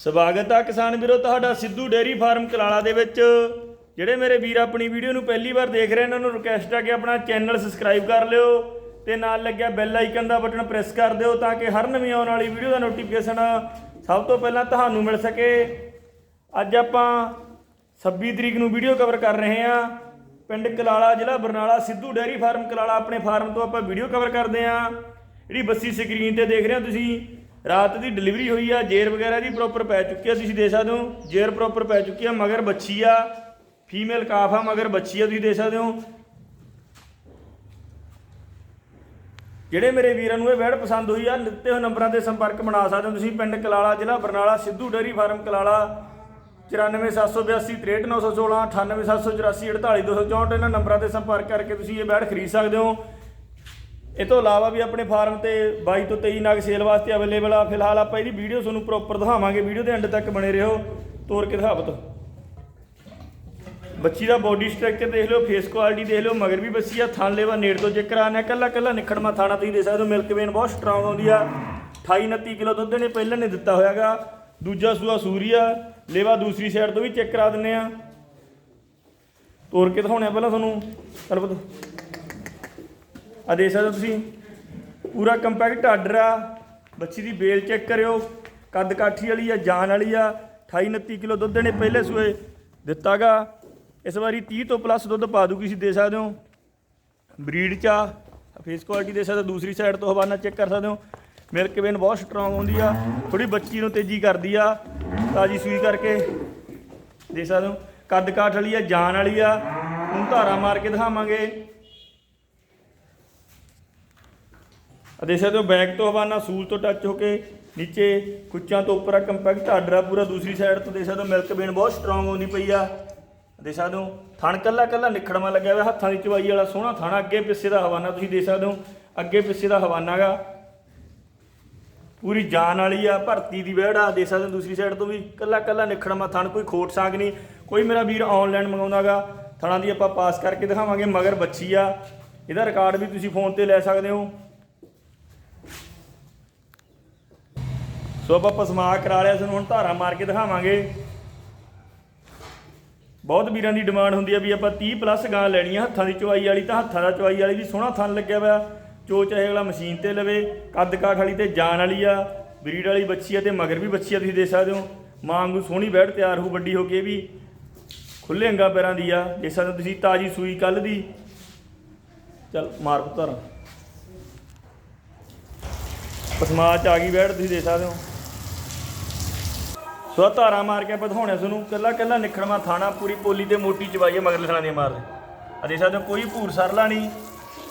ਸਵਾਗਤ ਆ ਕਿਸਾਨ ਵੀਰੋ, ਤੁਹਾਡਾ ਸਿੱਧੂ ਡੇਅਰੀ ਫਾਰਮ ਕਲਾਲਾ ਦੇ ਵਿੱਚ। ਜਿਹੜੇ ਮੇਰੇ ਵੀਰ ਆਪਣੀ ਵੀਡੀਓ ਨੂੰ ਪਹਿਲੀ ਵਾਰ ਦੇਖ ਰਹੇ ਨੇ, ਉਹਨਾਂ ਨੂੰ ਰਿਕਵੈਸਟ ਆ ਕਿ ਆਪਣਾ ਚੈਨਲ ਸਬਸਕ੍ਰਾਈਬ ਕਰ ਲਿਓ ਤੇ ਨਾਲ ਲੱਗਿਆ ਬੈਲ ਆਈਕਨ ਦਾ ਬਟਨ ਪ੍ਰੈਸ ਕਰ ਦਿਓ ਤਾਂ ਕਿ ਹਰ ਨਵੀਂ ਆਉਣ ਵਾਲੀ ਵੀਡੀਓ ਦਾ ਨੋਟੀਫਿਕੇਸ਼ਨ ਸਭ ਤੋਂ ਪਹਿਲਾਂ ਤੁਹਾਨੂੰ ਮਿਲ ਸਕੇ। ਅੱਜ ਆਪਾਂ 26 ਤਰੀਕ ਨੂੰ ਵੀਡੀਓ ਕਵਰ ਕਰ ਰਹੇ ਹਾਂ। ਪਿੰਡ ਕਲਾਲਾ, ਜ਼ਿਲ੍ਹਾ ਬਰਨਾਲਾ, ਸਿੱਧੂ ਡੇਅਰੀ ਫਾਰਮ ਕਲਾਲਾ ਆਪਣੇ ਫਾਰਮ ਤੋਂ ਆਪਾਂ ਵੀਡੀਓ ਕਵਰ ਕਰਦੇ ਹਾਂ। ਜਿਹੜੀ ਬੱਸੀ ਸਕਰੀਨ ਤੇ ਦੇਖ ਰਹੇ ਹੋ ਤੁਸੀਂ ਰਾਤ ਦੀ ਡਿਲੀਵਰੀ ਹੋਈ ਆ, ਜੇਰ ਵਗੈਰਾ ਦੀ ਪ੍ਰੋਪਰ ਪੈ ਚੁੱਕੀ ਆ ਤੁਸੀਂ ਦੇ ਸਕਦੇ ਹੋ। ਜੇਰ ਪ੍ਰੋਪਰ ਪੈ ਚੁੱਕੀ ਆ, ਮਗਰ ਬੱਚੀ ਆ। ਫੀਮੇਲ ਕਾਫ ਆ, ਮਗਰ ਬੱਚੀ ਆ, ਤੁਸੀਂ ਦੇ ਸਕਦੇ ਹੋ। ਜਿਹੜੇ ਮੇਰੇ ਵੀਰਾਂ ਨੂੰ ਇਹ ਵੈੜ ਪਸੰਦ ਹੋਈ ਆ ਦਿੱਤੇ ਹੋਏ ਨੰਬਰਾਂ ਤੇ ਸੰਪਰਕ ਬਣਾ ਸਕਦੇ ਹੋ ਤੁਸੀਂ। ਪਿੰਡ ਕਲਾਲਾ ਜ਼ਿਲ੍ਹਾ ਬਰਨਾਲਾ, ਸਿੱਧੂ ਡੇਅਰੀ ਫਾਰਮ ਕਲਾਲਾ 94782 63916 98784 48264 ਇਹਨਾਂ ਨੰਬਰਾਂ ਤੇ ਸੰਪਰਕ ਕਰਕੇ ਤੁਸੀਂ ਇਹ ਬੈਡ ਖਰੀਦ ਸਕਦੇ ਹੋ। ਇਹ ਤੋਂ ਇਲਾਵਾ ਵੀ ਆਪਣੇ ਫਾਰਮ ਤੇ 22 ਤੋਂ 23 ਨਗ ਸੇਲ ਵਾਸਤੇ ਅਵੇਲੇਬਲ ਆ। ਫਿਲਹਾਲ ਆਪਾਂ ਇਹਦੀ ਵੀਡੀਓ ਤੁਹਾਨੂੰ ਪ੍ਰੋਪਰ ਦਿਖਾਵਾਂਗੇ। ਵੀਡੀਓ ਦੇ ਐਂਡ ਤੱਕ ਬਣੇ ਰਹੋ। ਤੋਰ ਕੇ ਦਿਖਾਵਤ ਬੱਚੀ ਦਾ ਬੋਡੀ ਸਟਰਕਚਰ ਦੇਖ ਲਿਓ ਫੇਸ ਕੁਆਲਿਟੀ ਦੇਖ ਲਿਓ, ਮਗਰ ਵੀ ਬੱਚੀ ਆ, ਥਣ ਲੇਵਾ ਨੇੜ ਤੋਂ ਚੈੱਕ ਕਰਾਣਾ ਕੱਲਾ ਕੱਲਾ ਨਿਖੜਮਾ ਥਾਣਾ ਤੁਸੀਂ ਦੇ ਸਕਦੇ ਹੋ। ਮਿਲਕ ਵੇਨ ਬਹੁਤ ਸਟਰੋਂਗ ਆਉਂਦੀ ਆ। 28 29 ਕਿਲੋ ਦੁੱਧ ਨੇ ਪਹਿਲਾਂ ਨੇ ਦਿੱਤਾ ਹੋਇਆਗਾ। ਦੂਜਾ ਸੂਆ ਸੂਰੀਆ ਲੇਵਾ ਦੂਸਰੀ ਸਾਈਡ ਤੋਂ ਵੀ ਚੈੱਕ ਕਰਾ ਦਿੰਨੇ ਆ। ਤੋਰ ਕੇ ਦਿਖਾਉਣੇ ਆ ਪਹਿਲਾਂ ਤੁਹਾਨੂੰ। ਚਲ ਪਤਾ। ਆ ਦੇਖ ਸਕਦੇ ਹੋ ਤੁਸੀਂ। ਪੂਰਾ ਕੰਪੈਕਟ ਆਰਡਰ ਆ। ਬੱਚੀ ਦੀ ਬੇਲ ਚੈੱਕ ਕਰਿਓ। ਕੱਦ ਕਾਠੀ ਵਾਲੀ ਆ ਜਾਨ ਵਾਲੀ ਆ। 28 29 ਕਿਲੋ ਦੁੱਧ ਨੇ ਪਹਿਲੇ ਸੂਏ ਦਿੱਤਾਗਾ। ਇਸ ਵਾਰੀ 30 ਤੋਂ ਪਲੱਸ ਦੁੱਧ ਪਾ ਦੂਗੀ ਸੀ ਦੇ ਸਕਦੇ ਹੋ। ਬਰੀਡ ਚ ਆ। ਫੇਸ ਕੁਆਲਿਟੀ ਦੇ ਸਕਦੇ ਹੋ, ਦੂਸਰੀ ਸਾਈਡ ਤੋਂ ਹਵਾਨਾ ਚੈੱਕ ਕਰ ਸਕਦੇ ਹੋ। ਮਿਲਕ ਵੇਨ ਬਹੁਤ ਸਟਰੋਂਗ ਹੁੰਦੀ ਆ। ਥੋੜੀ ਬੱਚੀ ਨੂੰ ਤੇਜ਼ੀ ਕਰਦੀ ਆ। ਤਾਜੀ ਸੂਈ ਕਰਕੇ ਦੇਖ ਸਕਦੇ ਹੋ। ਕੱਦ ਕਾਠ ਵਾਲੀ ਆ ਜਾਨ ਵਾਲੀ ਆ। ਹੁਣ ਧਾਰਾ ਮਾਰ ਕੇ ਦਿਖਾਵਾਂਗੇ। ਆ ਦੇਖ ਸਕਦੇ ਹੋ ਬੈਕ ਤੋਂ ਹਵਾਨਾ ਸੂਲ ਤੋਂ ਟੱਚ ਹੋ ਕੇ ਨੀਚੇ ਕੁੱਚਾਂ ਤੋਂ ਉੱਪਰ ਆ ਕੰਪੈਕਟ ਆਰਡਰ ਆ ਪੂਰਾ ਦੂਸਰੀ ਸਾਈਡ ਤੋਂ ਦੇਖ ਸਕਦੇ ਹੋ ਮਿਲਕ ਬੇਨ ਬਹੁਤ ਸਟਰੋਂਗ ਹੁੰਦੀ ਪਈ ਆ। ਦੇਖ ਸਕਦੇ ਹੋ ਥਣ ਕੱਲਾ ਕੱਲਾ ਨਿਖੜਵਾ ਲੱਗਿਆ ਹੋਇਆ, ਹੱਥਾਂ ਦੀ ਚਵਾਈ ਵਾਲਾ ਸੋਹਣਾ ਥਾਣਾ, ਅੱਗੇ ਪਿੱਛੇ ਦਾ ਹਵਾਨਾ ਤੁਸੀਂ ਦੇਖ ਸਕਦੇ ਹੋ, ਅੱਗੇ ਪਿੱਛੇ ਦਾ ਹਵਾਨਾ ਗਾ। ਪੂਰੀ ਜਾਨ ਵਾਲੀ ਆ, ਭਰਤੀ ਦੀ ਵਹਿੜ ਆ ਦੇਖ ਸਕਦੇ ਹੋ ਦੂਸਰੀ ਸਾਈਡ ਤੋਂ ਵੀ ਕੱਲਾ ਕੱਲਾ ਨਿਖੜਵਾ ਥਣ, ਕੋਈ ਖੋਟ ਸਾਗ ਨਹੀਂ। ਕੋਈ ਮੇਰਾ ਵੀਰ ਆਨਲਾਈਨ ਮੰਗਾਉਂਦਾਗਾ ਥਣਾਂ ਦੀ ਆਪਾਂ ਪਾਸ ਕਰਕੇ ਦਿਖਾਵਾਂਗੇ, ਮਗਰ ਬੱਚੀ ਆ। ਇਹਦਾ ਰਿਕਾਰਡ ਵੀ ਤੁਸੀਂ ਫੋਨ ਤੇ ਲੈ ਸਕਦੇ ਹੋ। ਸੋ ਆਪਾਂ ਪਸਮਾ ਕਰਾ ਲਿਆ ਸਾਨੂੰ ਹੁਣ ਧਾਰਾ ਮਾਰ ਕੇ ਦਿਖਾਵਾਂਗੇ। ਬਹੁਤ ਵੀਰਾਂ ਦੀ ਡਿਮਾਂਡ ਹੁੰਦੀ ਆ ਵੀ ਆਪਾਂ 30 ਪਲੱਸ ਗਾਂ ਲੈਣੀ ਆ ਹੱਥਾਂ ਦੀ ਚਵਾਈ ਵਾਲੀ, ਤਾਂ ਹੱਥਾਂ ਦਾ ਚਵਾਈ ਵਾਲੀ ਵੀ ਸੋਹਣਾ ਥਣ ਲੱਗਿਆ ਹੋਇਆ। ਚੋ ਚਾਹੇ ਅਗਲਾ ਮਸ਼ੀਨ ਤੇ ਲਵੇ, ਕੱਦ ਕਾਠ ਵਾਲੀ ਤੇ ਜਾਨ ਵਾਲੀ ਆ, ਬਰੀਡ ਵਾਲੀ ਬੱਚੀ ਆ ਤੇ ਮਗਰ ਵੀ ਬੱਚੀ ਆ, ਤੁਸੀਂ ਦੇਖ ਸਕਦੇ ਹੋ। ਮਾਂ ਵਾਂਗੂ ਸੋਹਣੀ ਬੈਠ ਤਿਆਰ ਹੋ ਵੱਡੀ ਹੋ ਕੇ ਵੀ। ਖੁੱਲੇ ਅੰਗਾ ਪੈਰਾਂ ਦੀ ਆ, ਦੇਖ ਸਕਦੇ ਹੋ ਤੁਸੀਂ ਤਾਜੀ ਸੂਈ ਕੱਲ ਦੀ। ਚਲ ਮਾਰ ਪੁੱਤਰ ਪਸਮਾ ਚ ਆ ਗਈ ਬੈਠ, ਤੁਸੀਂ ਦੇਖ ਸਕਦੇ ਹੋ। ਸੋ ਆਹ ਧਾਰਾ ਮਾਰ ਕੇ ਆਪਾਂ ਦਿਖਾਉਣਾ ਤੁਹਾਨੂੰ। ਕੱਲਾ ਕੱਲਾ ਨਿਖੜਵਾ ਥਾਣਾ, ਪੂਰੀ ਪੋਲੀ ਤੇ ਮੋਟੀ ਚਵਾਈ ਹੈ ਮਗਰ ਲਸਣਾ ਦੀ ਮਾਰਦੇ। ਆ ਦੇਖ ਸਕਦੇ ਹੋ, ਕੋਈ ਭੂਰ ਸਰਲਾ ਨਹੀਂ।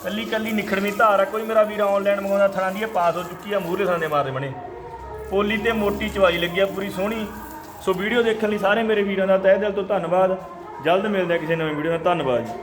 ਕੱਲੀ ਕੱਲੀ ਨਿਖੜਵੀਂ ਧਾਰ ਆ, ਕੋਈ ਮੇਰਾ ਵੀਰ ਆਨਲਾਈਨ ਮੰਗਾਉਂਦਾ ਥਾਣਾ ਦੀ ਇਹ ਪਾਸ ਹੋ ਚੁੱਕੀ ਆ ਮੂਹਰੇ ਲਸਣਾ ਦੇ ਮਾਰਦੇ ਬਣੇ। ਪੋਲੀ ਤੇ ਮੋਟੀ ਚਵਾਈ ਲੱਗੀ ਆ, ਪੂਰੀ ਸੋਹਣੀ। ਸੋ ਵੀਡੀਓ ਦੇਖਣ ਲਈ ਸਾਰੇ ਮੇਰੇ ਵੀਰਾਂ ਦਾ ਤਹਿ ਦਿਲ ਤੋਂ ਧੰਨਵਾਦ। ਜਲਦ ਮਿਲਦੇ ਆ ਕਿਸੇ ਨਵੀਂ ਵੀਡੀਓ ਨਾਲ। ਧੰਨਵਾਦ ਜੀ।